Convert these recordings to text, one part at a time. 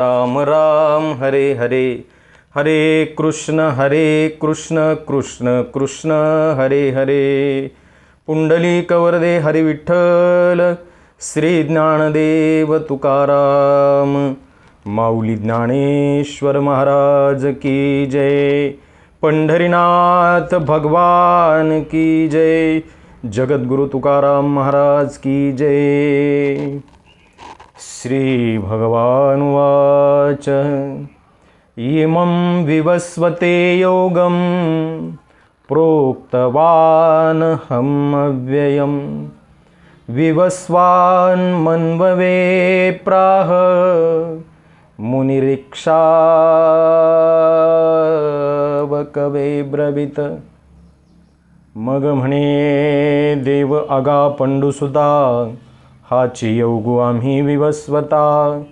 राम राम हरे हरे. हरे कृष्ण हरे कृष्ण कृष्ण कृष्ण हरे हरे. पुंडली कवरदे हरे विठ्ठल श्री ज्ञानदेव तुकाराम. माऊली ज्ञानेश्वर महाराज की जय. पंढरीनाथ भगवान की जय. जगद्गुरु तुकाराम महाराज की जय. श्रीभगवानुवाच। इमं विवस्वते योगं प्रोक्तवानहम् अव्ययं। विवस्वान्मन्ववे प्राह मुनिरिक्षावकवे ब्रवीत। मग म्हणे देव आगा पंडुसुता हाची येऊगू आम्ही विवस्वता.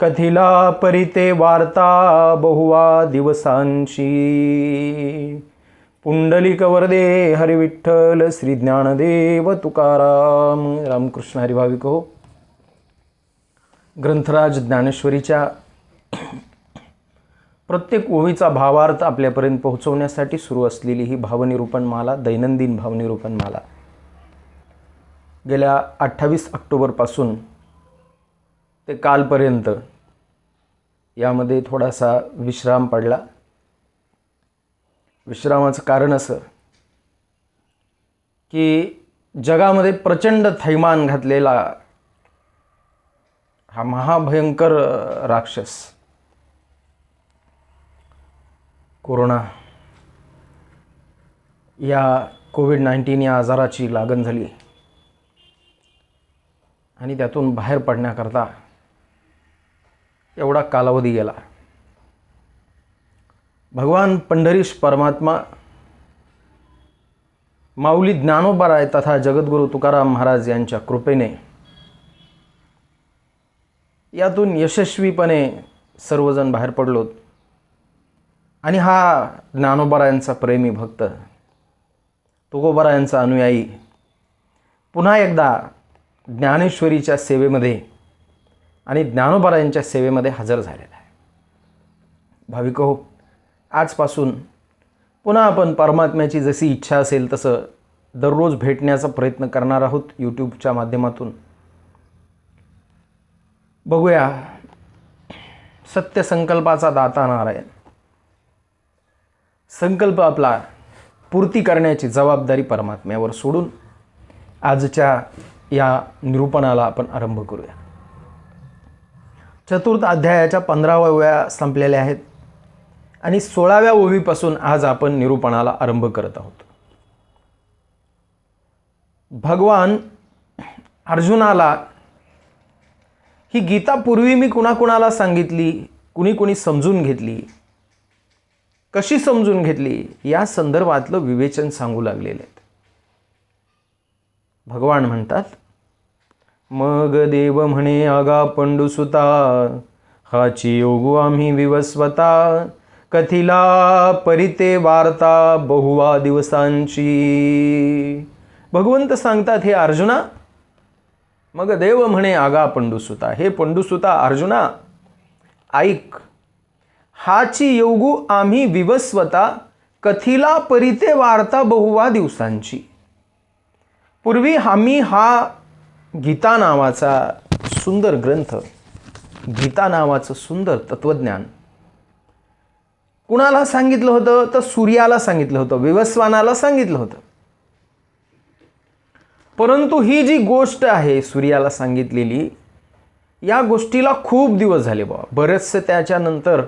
कथिला परिते वार्ता बहुवा दिवसांची पुंडलिक वरदे हरिविठ्ठल श्री ज्ञानदेव तुकाराम. रामकृष्ण हरिभाविक हो. ग्रंथराज ज्ञानेश्वरीच्या प्रत्येक ओवीचा भावार्थ आपल्यापर्यंत पोहोचवण्यासाठी सुरू असलेली ही भावनिरूपण माला दैनंदिन भावनिरूपण माला. गेल्या अठ्ठावीस ऑक्टोबरपासून ते कालपर्यंत यामध्ये थोडासा विश्राम पडला. विश्रामाचं कारण असं की जगामध्ये प्रचंड थैमान घातलेला हा महाभयंकर राक्षस कोरोना. या कोविड नाईन्टीन या आजाराची लागण झाली. आणि त्यातून बाहेर पडण्याकरता एवढा कालावधी गेला. भगवान पंढरीश परमात्मा माऊली ज्ञानोबाराय तथा जगद्गुरू तुकाराम महाराज यांच्या कृपेने यातून यशस्वीपणे सर्वजण बाहेर पडलोत. आणि हा ज्ञानोबारायांचा प्रेमी भक्त तुकोबारायांचा अनुयायी पुन्हा एकदा ज्ञानेश्वरीच्या सेवेमध्ये आणि ज्ञानोबारायांच्या सेवेमध्ये हजर झालेला आहे. भाविक हो आजपासून पुन्हा आपण परमात्म्याची जशी इच्छा असेल तसं दररोज भेटण्याचा प्रयत्न करणार आहोत यूट्यूबच्या माध्यमातून. बघूया सत्यसंकल्पाचा दाता नारायण. संकल्प आपला पूर्ती करण्याची जबाबदारी परमात्म्यावर सोडून आजच्या या निरूपणाला आपण आरंभ करूया. चतुर्थ अध्यायाच्या पंधराव्या ओव्या संपलेल्या आहेत. आणि सोळाव्या ओवीपासून आज आपण निरूपणाला आरंभ करत आहोत. भगवान अर्जुनाला ही गीता पूर्वी मी कुणाकुणाला सांगितली कुणी कुणी समजून घेतली कशी समजून घेतली या संदर्भातलं विवेचन सांगू लागलेलं आहे. भगवान म्हणतात मग देव म्हणे आगा पंडुसुता हाची योगू आम्ही विवस्वता कथिला परिते वार्ता बहुवा दिवसांची. भगवंत सांगतात हे अर्जुना मग देव म्हणे आगा पंडुसुता हे पंडुसुता अर्जुना ऐक हाची योगू आम्ही विवस्वता कथिला परिते वार्ता बहुवा दिवसांची. पूर्वी आम्ही हा गीता नावाचा सुंदर ग्रंथ गीता नावाचं सुंदर तत्वज्ञान कुणाला सांगितलं होतं? तर सूर्याला सांगितलं होतं विवस्वानाला सांगितलं होतं. परंतु ही जी गोष्ट आहे सूर्याला सांगितलेली या गोष्टीला खूप दिवस झाले बाबा. बरेचसे त्याच्यानंतर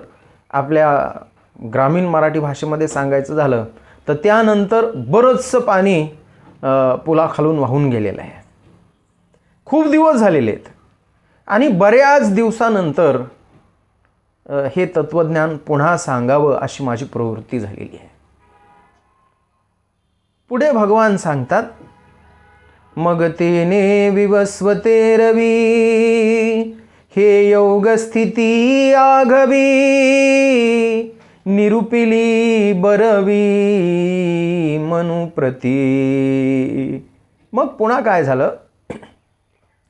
आपल्या ग्रामीण मराठी भाषेमध्ये सांगायचं झालं तर त्यानंतर बरंचसं पाणी पुलाखालून वाहून गेलेलं आहे. खूप दिवस झालेले आहेत. आणि बऱ्याच दिवसानंतर हे तत्त्वज्ञान पुन्हा सांगावं अशी माझी प्रवृत्ती झालेली आहे. पुढे भगवान सांगतात मग तेने विवस्वते रवी हे योग स्थिती आघवी निरुपिली बरवी मनुप्रती मग पुन्हा काय झालं?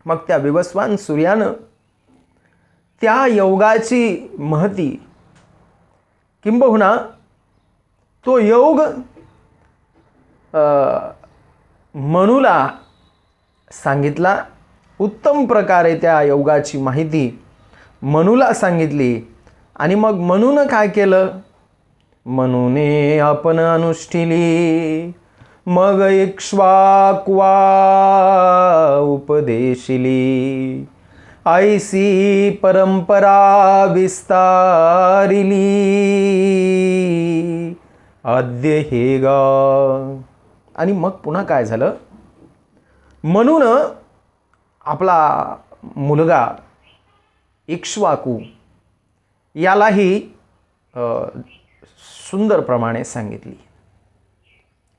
मग त्या विवस्वान सूर्यानं त्या योगाची महती किंबहुना तो योग मनूला सांगितला. उत्तम प्रकारे त्या योगाची माहिती मनूला सांगितली. आणि मग मनूनं काय केलं? म्हणून आपण अनुष्ठिली. मग इक्ष्वाक्वा उपदेशिली. ऐसी परंपरा विस्तारिली. आद्य हे गा. आणि मग पुन्हा काय झालं? म्हणून आपला मुलगा इक्ष्वाकू यालाही सुंदरप्रमाणे सांगितली.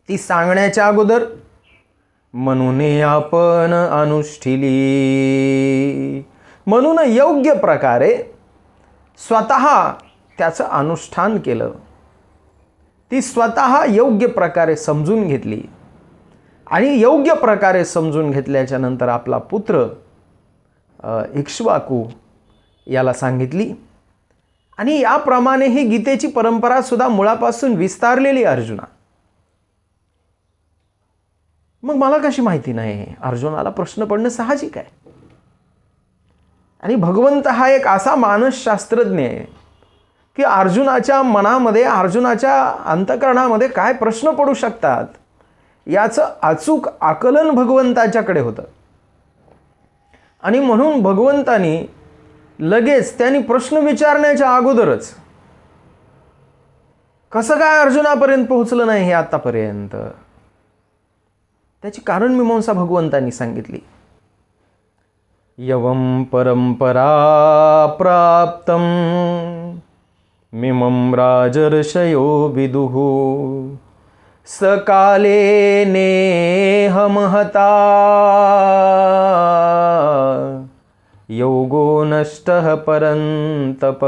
ती सांगण्याच्या अगोदर म्हणूने आपण अनुष्ठिली. म्हणून योग्य प्रकारे स्वतः त्याचं अनुष्ठान केलं. ती स्वतः योग्य प्रकारे समजून घेतली. आणि योग्य प्रकारे समजून घेतल्याच्या नंतर आपला पुत्र इक्ष्वाकू याला सांगितली आणि याप्रमाणे ही गीतेची परंपरा सुद्धा मुळापासून विस्तारलेली अर्जुना. मग मला कशी माहिती नाही? अर्जुनाला प्रश्न पडणं साहजिक आहे. आणि भगवंत हा एक असा मानसशास्त्रज्ञ आहे की अर्जुनाच्या मनामध्ये अर्जुनाच्या अंतकरणामध्ये काय प्रश्न पडू शकतात याचं अचूक आकलन भगवंताच्याकडे होतं. आणि म्हणून भगवंतानी लगेच त्यांनी प्रश्न विचारण्याच्या अगोदरच. कसं काय अर्जुनापर्यंत पोहोचलं नाही हे आतापर्यंत? त्याची कारण मीमांसा भगवंतांनी सांगितली. यवं परंपरा प्राप्तं मिमं राजर्षयो विदुः। सकाले नेहमहता योगो नष्ट परंतप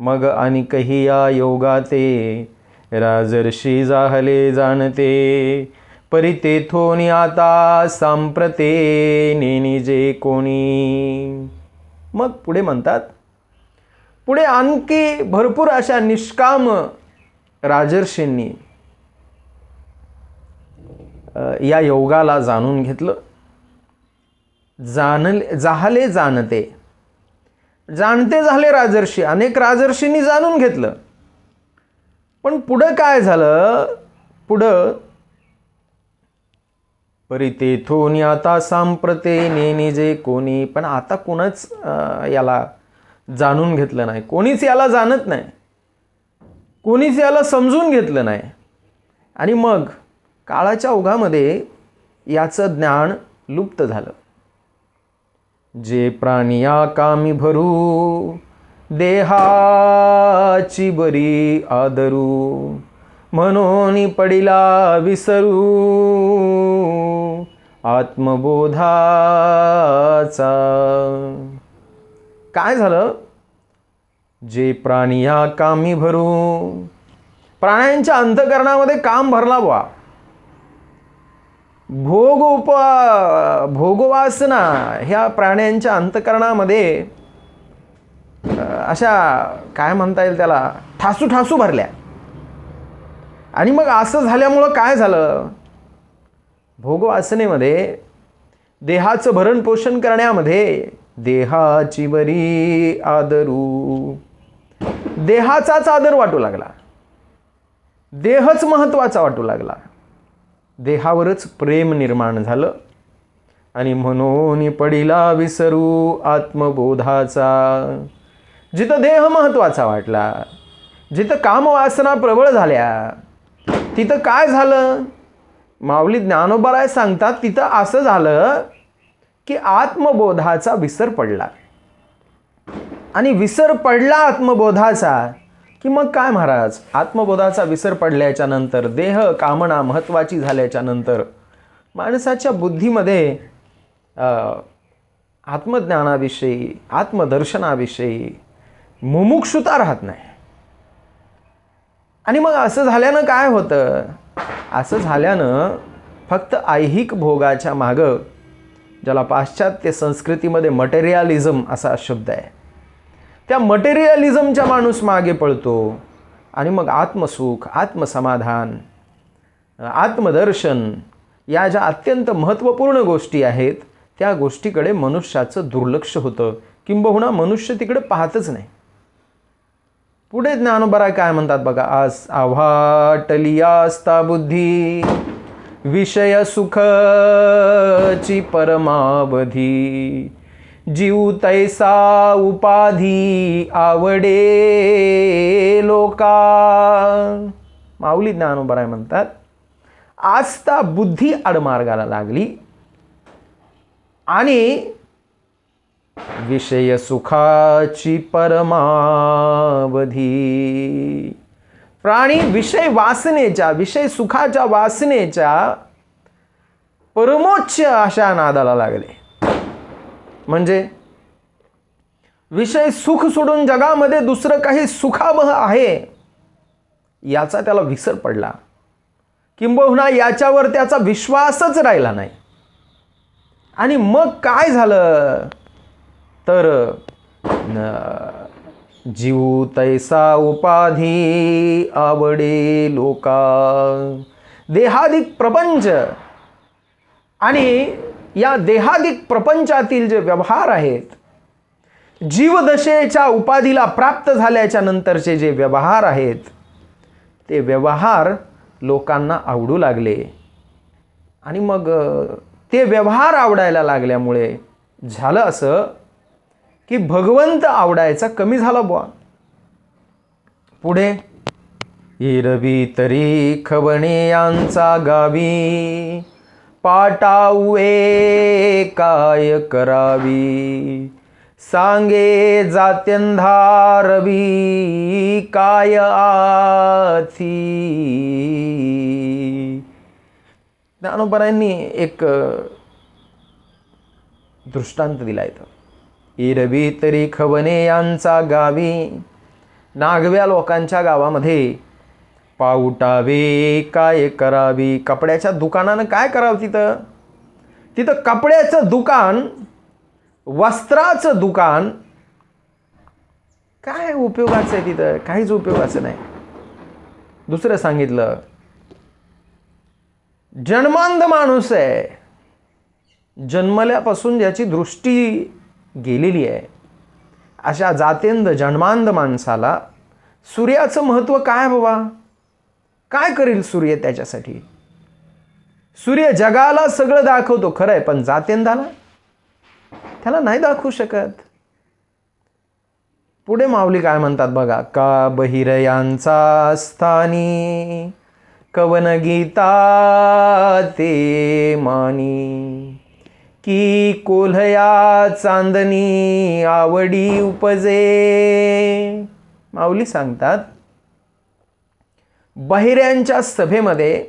मग आणि काही या योगाते राजर्षी जाहले जाणते। परी तेथोनी आता सांप्रते नेनिजे कोणी। मग पुढे म्हणतात पुढे आणखी भरपूर अशा निष्काम राजर्षींनी या योगाला जाणून घेतलं. जाणले जाहले जाणते. जाणते झाले राजर्षी. अनेक राजर्षींनी जाणून घेतलं. पण पुढं काय झालं? पुढं परी तेथून आता सांप्रते नेने जे कोणी. पण आता कोणच याला जाणून घेतलं नाही. कोणीच याला जाणत नाही. कोणीच याला समजून घेतलं नाही. आणि मग काळाच्या ओघामध्ये याचं ज्ञान लुप्त झालं. जे प्राणी कामी भरू देहाची बरी आदरू म्हणून पडिला विसरू. आत्मबोधाचा. काय झालं? जे प्राणी या कामी भरू प्राण्यांच्या अंतकरणामध्ये काम भरला बा भोग उप भोगवासना ह्या प्राण्यांच्या अंतकरणामध्ये अशा काय म्हणता येईल त्याला? ठासू ठासू भरल्या. आणि मग असं झाल्यामुळं काय झालं? भोगवासनेमध्ये देहाचं भरण पोषण करण्यामध्ये देहाची बरी आदरू. देहाचाच आदर वाटू लागला. देहच महत्त्वाचा वाटू लागला. देहावरच प्रेम निर्माण झालं. आणि म्हणून पडिला विसरू आत्मबोधाचा. जिथं देह महत्त्वाचा वाटला जिथं कामवासना प्रबळ झाल्या तिथं काय झालं? माऊली ज्ञानोबराय सांगतात तिथं असं झालं की आत्मबोधाचा विसर पडला. आणि विसर पडला आत्मबोधाचा की मग काय महाराज? आत्मबोधाचा विसर पडल्याच्या नंतर देह कामना महत्त्वाची झाल्याच्यानंतर माणसाच्या बुद्धीमध्ये आत्मज्ञानाविषयी आत्मदर्शनाविषयी मुमुक्षुता राहत नाही. आणि मग असं झाल्यानं काय होतं? असं झाल्यानं फक्त ऐहिक भोगाच्या मागं ज्याला पाश्चात्य संस्कृतीमध्ये मटेरियालिझम असा शब्द आहे त्या मटेरियलिझमच्या माणूस मागे पळतो. आणि मग आत्मसुख आत्मसमाधान आत्मदर्शन या ज्या अत्यंत महत्त्वपूर्ण गोष्टी आहेत त्या गोष्टीकडे मनुष्याचं दुर्लक्ष होतं. किंबहुना मनुष्य तिकडे पाहतच नाही. पुढे ज्ञानोबरा काय म्हणतात बघा? आज आव्हाटलियास्ता बुद्धी विषय सुखची परमावधी जीव तैसा उपाधी आवडे लोका. माऊली ज्ञानोबराय म्हणतात आस्था बुद्धी आडमार्गाला लागली आणि विषय सुखाची परमावधी. प्राणी विषय वासनेच्या विषय सुखाच्या वासनेच्या परमोच्च अशा नादाला लागले. म्हणजे विषय सुख सोडून जगामध्ये दुसरं काही सुखावह आहे याचा त्याला विसर पडला. किंबहुना याच्यावर त्याचा विश्वासच राहिला नाही. आणि मग काय झालं? तर जीव तैसा उपाधी आवडे लोका. देहादिक प्रपंच. आणि या देहादिक प्रपंचातील जे व्यवहार आहेत जीवदशेच्या उपाधीला प्राप्त झाल्याच्या नंतरचे जे व्यवहार आहेत ते व्यवहार लोकांना आवडू लागले. आणि मग ते व्यवहार आवडायला लागल्यामुळे झालं असं की भगवंत आवडायचा कमी झाला बुवा. पुढे हिरवी तरी खवणे यांचा गावी पाटावे काय करावी? सांगे जात्यंधारवी काय आथी? ज्ञानोपरांनी एक दृष्टांत दिला इथं. इरवी तरी खवने यांचा गावी नागव्या लोकांच्या गावामध्ये पाऊटावे काय करावी? कपड्याच्या दुकानानं काय करावं तिथं? तिथं कपड्याचं दुकान वस्त्राचं दुकान काय उपयोगाचं आहे तिथं? काहीच उपयोगाचं नाही. दुसरं सांगितलं जन्मांध माणूस आहे. जन्मल्यापासून ज्याची दृष्टी गेलेली आहे अशा जातेंद जन्मांध माणसाला सूर्याचं महत्त्व काय बाबा? काय करील सूर्य त्याच्यासाठी? सूर्य जगाला सगळं दाखवतो खरं आहे पण जातेंदाला? त्याला नाही दाखवू शकत. पुढे माऊली काय म्हणतात बघा का बहिर यांचा स्थानी कवन गीता ते मानी की कोल्हया चांदणी आवडी उपजे. माऊली सांगतात बहिऱ्यांच्या सभेमध्ये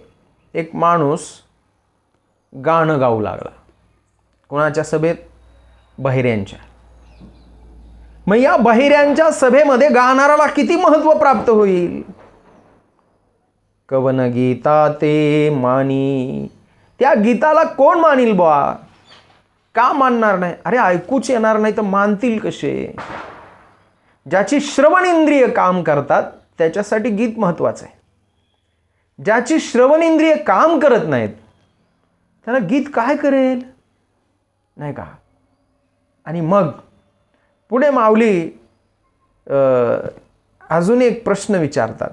एक माणूस गाणं गाऊ लागला. कोणाच्या सभेत? बहिऱ्यांच्या. मग या बहिऱ्यांच्या सभेमध्ये गाणाराला किती महत्त्व प्राप्त होईल? कवन गीता ते मानी. त्या गीताला कोण मानील बुवा? का मानणार नाही? अरे ऐकूच येणार नाही तर मानतील कसे? ज्याची श्रवण इंद्रिय काम करतात त्याच्यासाठी गीत महत्त्वाचं आहे. ज्याची श्रवण इंद्रिय काम करत नाहीत त्याला गीत काय करेल? नाही का? आणि मग पुढे माऊली अजून एक प्रश्न विचारतात.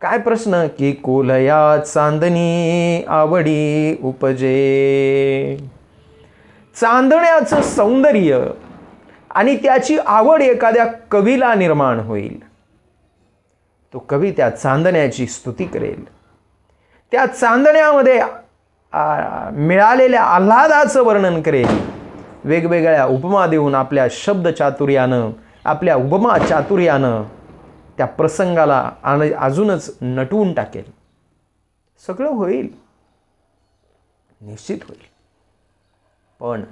काय प्रश्न? की कोलया चांदणी आवडी उपजे. चांदण्याचं सौंदर्य आणि त्याची आवड एखाद्या कवीला निर्माण होईल. तो कवी त्या चांदण्याची स्तुती करेल. त्या चांदण्यामध्ये मिळालेल्या आल्हादाचं वर्णन करेल. वेगवेगळ्या उपमा देऊन आपल्या शब्द चातुर्यानं आपल्या उपमा चातुर्यानं त्या प्रसंगाला आण अजूनच नटवून टाकेल. सगळं होईल. निश्चित होईल. पण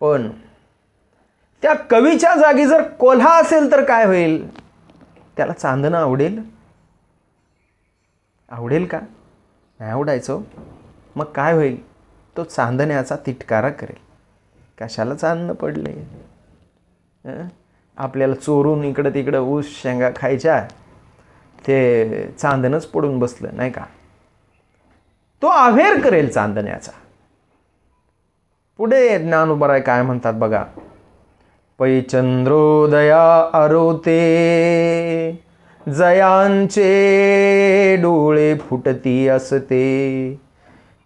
पण त्या कवीच्या जागी जर कोल्हा असेल तर काय होईल? त्याला चांदणं आवडेल. आवडेल का? नाही आवडायचो. मग काय होईल? तो चांदण्याचा तिटकारा करेल. कशाला चांदणं पडले? आपल्याला चोरून इकडं तिकडं ऊस शेंगा खायच्या. ते चांदणच पडून बसलं नाही का? तो अवेअर करेल चांदण्याचा. पुढे ज्ञानोबराय काय म्हणतात बघा? पै चंद्रोदया अरोते. जयांचे डोळे फुटती असते.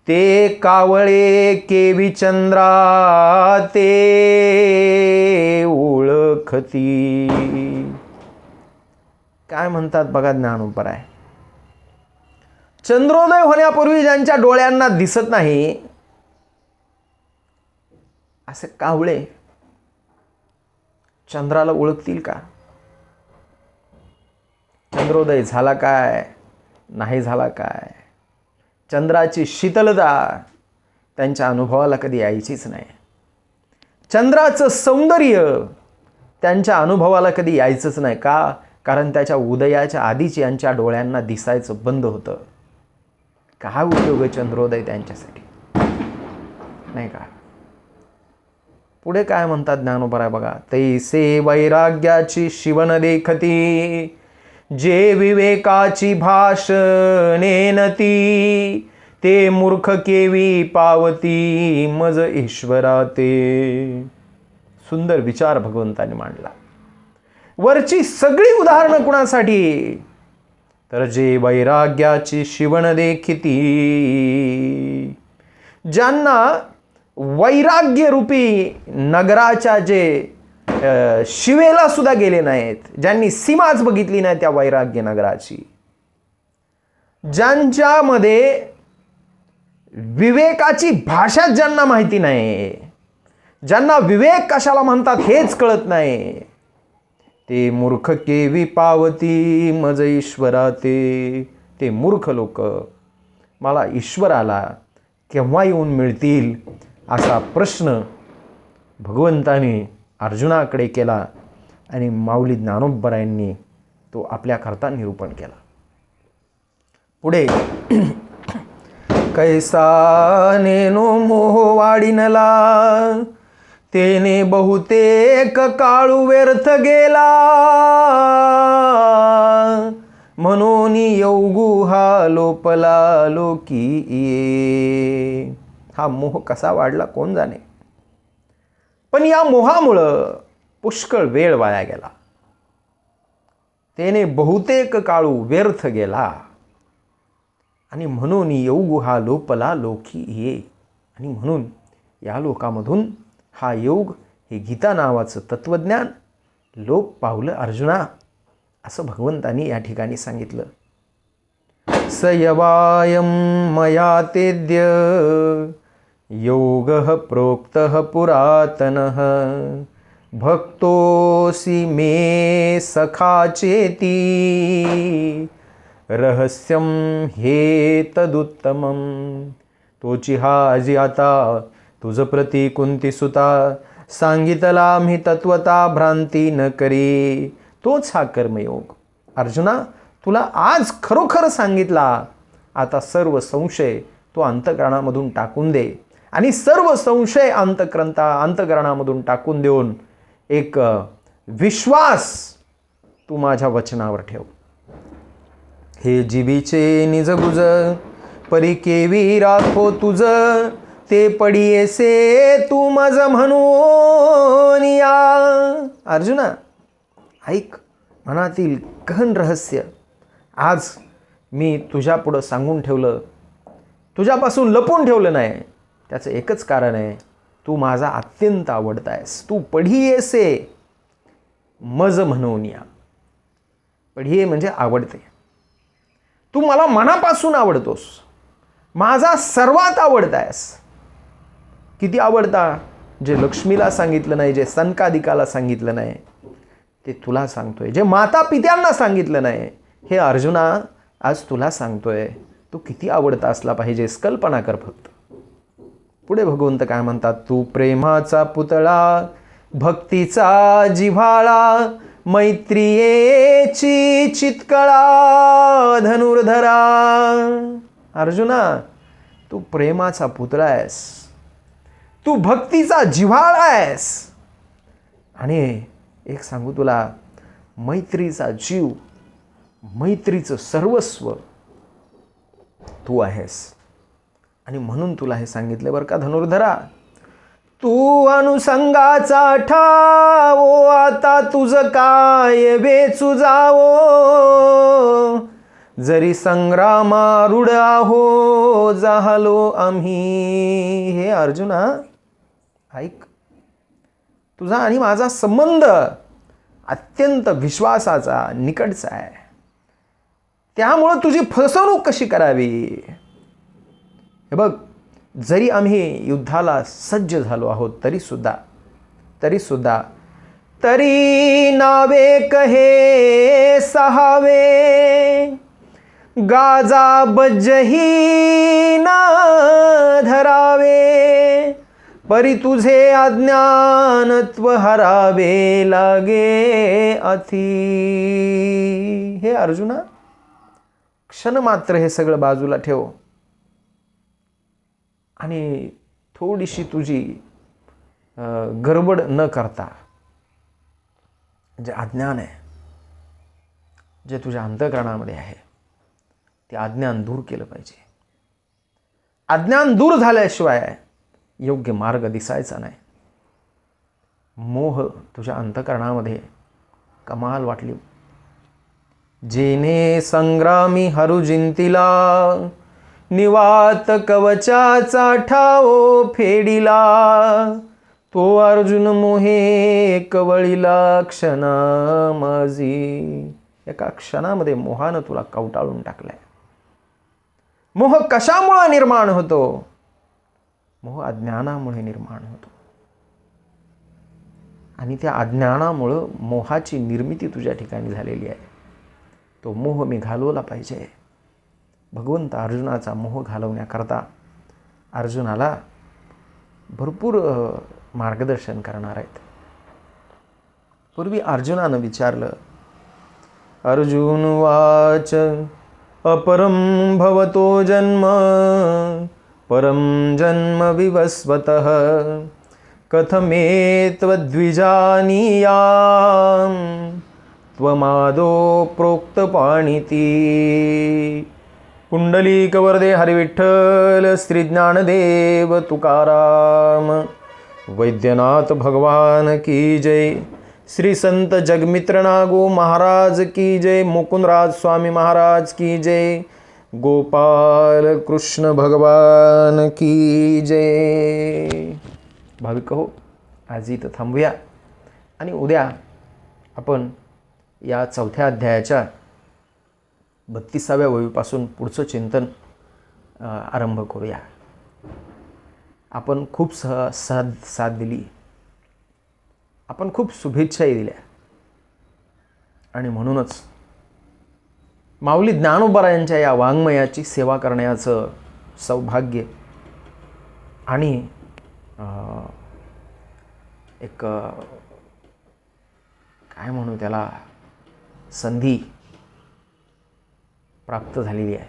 ते कावळे केवी चंद्रा ते ओळखती. काय म्हणतात बघा ज्ञानोपराय चंद्रोदय होण्यापूर्वी ज्यांच्या डोळ्यांना दिसत नाही असे कावळे चंद्राला ओळखतील का? चंद्रोदय झाला काय? नाही झाला काय? चंद्राची शीतलता त्यांच्या अनुभवाला कधी यायचीच नाही. चंद्राचं सौंदर्य त्यांच्या अनुभवाला कधी यायचंच नाही का? कारण त्याच्या उदयाच्या आधीच यांच्या डोळ्यांना दिसायचं बंद होतं. काय उपयोग आहे चंद्रोदय त्यांच्यासाठी? नाही का? पुढे काय म्हणतात ज्ञानोबराय बघा? तैसे वैराग्याची शिवन देखती जे विवेकाची भाषणे नती ते मूर्ख केवी पावती मज ईश्वरा ते सुंदर विचार भगवंताने मांडला. वरची सगळी उदाहरणं कुणासाठी? तर जे वैराग्याची शिवण देखिती ज्यांना वैराग्यरूपी नगराच्या जे शिवेला सुद्धा गेले नाहीत. ज्यांनी सीमाच बघितली नाही त्या वैराग्य नगराची. ज्यांच्यामध्ये विवेकाची भाषा ज्यांना माहिती नाही ज्यांना विवेक कशाला म्हणतात हेच कळत नाही. ते मूर्ख केवी पावती मज ईश्वरा ते ते मूर्ख लोक. मला ईश्वराला केव्हा येऊन मिळतील? असा प्रश्न भगवंताने अर्जुनाकडे केला आणि माऊली ज्ञानोबरायांनी तो आपल्याकरता निरूपण केला. पुढे कैसा नेनो मोह वाढिनला तेने बहुतेक काळू व्यर्थ गेला. म्हणून येऊ हा लोपला लोकी ये. हा मोह कसा वाढला कोण जाणे? पण या मोहामुळं पुष्कळ वेळ वाया गेला. त्याने बहुतेक काळू व्यर्थ गेला. आणि म्हणून येऊ हा लोपला लोकी ये. आणि म्हणून या लोकामधून हा योग हे गीता नावाचं तत्त्वज्ञान लोप पावलं अर्जुना असं भगवंतानी या ठिकाणी सांगितलं. सयवायम मया तेद्य योग प्रोक्त पुरातन। भक्तोसी मे सखाचेती रहस्यम हे तदुत्तमम तोची हा आजी आता तुझ प्रती कुंती सुता सांगितला मी तत्वता भ्रांती न करी। तोच हा कर्मयोग। अर्जुना तुला आज खरोखर सांगितला आता सर्व संशय तो अंतकरणामधून टाकून दे। आणि सर्व संशय अंतक्रंता अंतकरणामधून टाकून देऊन एक विश्वास तू माझ्या वचनावर ठेव. हे जीबीचे निजगुज परी केवी राखो तुझ ते पडियेसे तू माझं म्हणून या. अर्जुना ऐक मनातील गहन रहस्य. आज मी तुझ्यापुढं सांगून ठेवलं. तुझ्यापासून लपून ठेवलं नाही. त्याचं एकच कारण आहे तू माझा अत्यंत आवडता आहेस. तू पढियेसे मज म्हणून या. पढिये म्हणजे आवडते. तू मला मनापासून आवडतोस. माझा सर्वात आवडता आहेस. किती आवडता? जे लक्ष्मीला सांगितलं नाही जे सनकादिकाला सांगितलं नाही ते तुला सांगतोय. जे माता पित्यांना सांगितलं नाही हे अर्जुना आज तुला सांगतोय. तू किती आवडता असला पाहिजेस. कल्पना कर फक्त. पुढे भगवंत काय म्हणतात? तू प्रेमाचा पुतळा भक्तीचा जिव्हाळा मैत्रियेची चितकळा धनुर्धरा. अर्जुना तू प्रेमाचा पुतळा आहेस. तू भक्तीचा जिव्हाळा आहेस. आणि एक सांगू तुला मैत्रीचा जीव मैत्रीचं सर्वस्व तू आहेस. आणि म्हणून तुला हे सांगितलं बरं का धनुर्धरा. तू अनुसंगाचा ठावो आता तुझं काय बेचू जावो? जरी संग्रामारूढ आहो जाहलो आम्ही. हे अर्जुना ऐक. तुझा आणि माझा संबंध अत्यंत विश्वासाचा निकटचा आहे. त्यामुळं तुझी फसवणूक कशी करावी? हे बघ जरी आम्ही युद्धाला सज्ज झालो आहोत तरीसुद्धा तरीसुद्धा तरी नावे कहे सहावे. गाजा बज्जही ना धरावे परी तुझे अज्ञानत्व हरावे लागे अथी. हे अर्जुना क्षण मात्र हे सगळं बाजूला ठेव. आणि थोडीशी तुझी गडबड न करता जे अज्ञान आहे जे तुझ्या अंतकरणामध्ये आहे ते अज्ञान दूर केलं पाहिजे. अज्ञान दूर झाल्याशिवाय योग्य मार्ग दिसायचा नाही. मोह तुझ्या अंतकरणामध्ये कमाल वाटली. जेने संग्रामी हरुजिंतीला निवात कवचाचा ठाओ फेडिला. तो अर्जुन मोहे कवळीला क्षणा माझी एका क्षणामध्ये मोहानं तुला कवटाळून टाकलाय. मोह कशामुळे निर्माण होतो? मोह अज्ञानामुळे निर्माण होतो. आणि त्या अज्ञानामुळं मोहाची निर्मिती तुझ्या ठिकाणी झालेली आहे. तो मोह मी घालवला पाहिजे. भगवंत अर्जुनाचा मोह घालवण्याकरता अर्जुनाला भरपूर मार्गदर्शन करणार आहेत. पूर्वी अर्जुनानं विचारलं अर्जुन वाच अपरम भवतो जन्म परम जन्म विवस्वत कथमेत्वद्विजानीयां त्वमादो प्रोक्तपाणिती। पुंडलीकवरदे हरिविठ्ठल श्रीज्ञानदेव तुकाराम। वैद्यनाथ भगवान की जय। श्री संत जगमित्रनागो महाराज की जय। मुकुंदराज स्वामी महाराज की जय। गोपाल कृष्ण भगवान की जय। भाविक हो आज इथं थांबूया. आणि उद्या आपण या चौथ्या अध्यायाच्या बत्तीसाव्या वहीपासून पुढचं चिंतन आरंभ करूया. आपण खूप सह साथ साथ दिली. आपण खूप शुभेच्छाही दिल्या. आणि म्हणूनच माऊली ज्ञानोबरायांच्या या वाङ्मयाची सेवा करण्याचं सौभाग्य आणि एक काय म्हणू त्याला संधी प्राप्त झालेली आहे.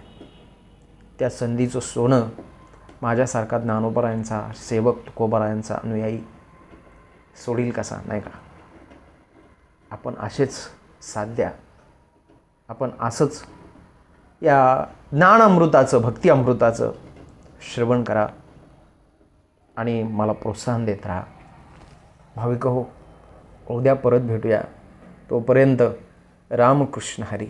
त्या संधीचं सोनं माझ्यासारखा ज्ञानोबरायांचा सेवक तुकोबरायांचा अनुयायी सोडील कसा? नाही का? आपण असेच साध्या आपण असंच या ज्ञानामृताचं भक्ती अमृताचं श्रवण करा आणि मला प्रोत्साहन देत राहा. भाविक हो उद्या परत भेटूया. तोपर्यंत रामकृष्ण हरी.